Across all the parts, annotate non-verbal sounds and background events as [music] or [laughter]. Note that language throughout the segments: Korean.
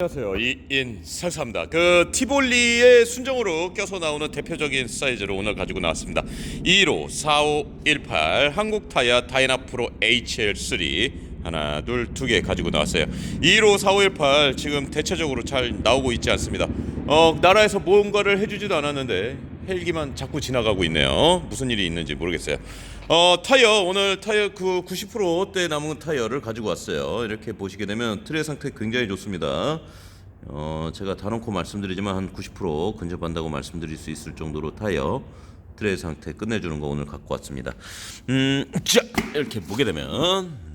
안녕하세요. 이인 살사입니다. 그 티볼리의 순정으로 껴서 나오는 대표적인 사이즈로 오늘 가지고 나왔습니다. 2로 4518 한국 타이어 다이나 프로 HL3 하나 둘 두 개 가지고 나왔어요. 2로 4518 지금 대체적으로 잘 나오고 있지 않습니다. 어 나라에서 뭔가를 해주지도 않았는데 헬기만 자꾸 지나가고 있네요. 무슨 일이 있는지 모르겠어요. 어 타이어 오늘 타이어 그 90%대 남은 타이어를 가지고 왔어요. 이렇게 보시게 되면 트레 상태 굉장히 좋습니다. 어 제가 다놓고 말씀드리지만 한 90% 근접한다고 말씀드릴 수 있을 정도로 타이어 트레 상태 끝내주는 거 오늘 갖고 왔습니다. 음 자 이렇게 보게 되면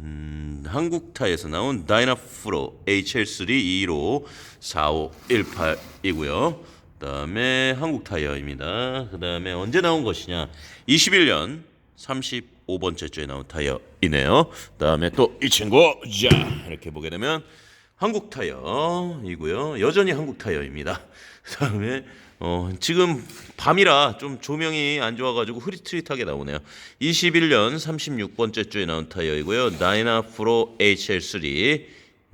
음, 한국 타이에서 나온 다이나프로 HL3 215 4518이고요. 그다음에 한국 타이어입니다. 그 다음에 언제 나온 것이냐? 21년 35번째 주에 나온 타이어이네요. 그다음에 또 이 친구 자 이렇게 보게 되면 한국 타이어이고요. 여전히 한국 타이어입니다. [laughs] 그다음에 어, 지금 밤이라 좀 조명이 안 좋아가지고 흐릿흐릿하게 나오네요. 21년 36번째 주에 나온 타이어이고요. 다이나 프로 HL3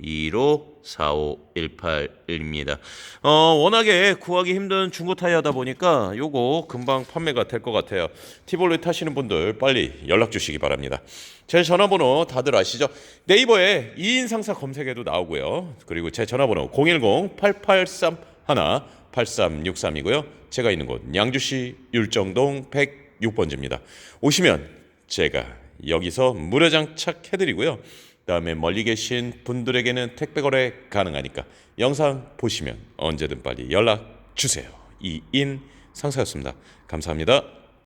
2로 45181입니다. 어, 워낙에 구하기 힘든 중고 타이어다 보니까 요거 금방 판매가 될 것 같아요. 티볼리 타시는 분들 빨리 연락 주시기 바랍니다. 제 전화번호 다들 아시죠? 네이버에 2인 상사 검색에도 나오고요. 그리고 제 전화번호 010-8831-8363이고요. 제가 있는 곳 양주시 율정동 106번지입니다. 오시면 제가 여기서 무료 장착 해 드리고요. 그다음에 멀리 계신 분들에게는 택배 거래 가능하니까 영상 보시면 언제든 빨리 연락 주세요. 이인 상사였습니다. 감사합니다.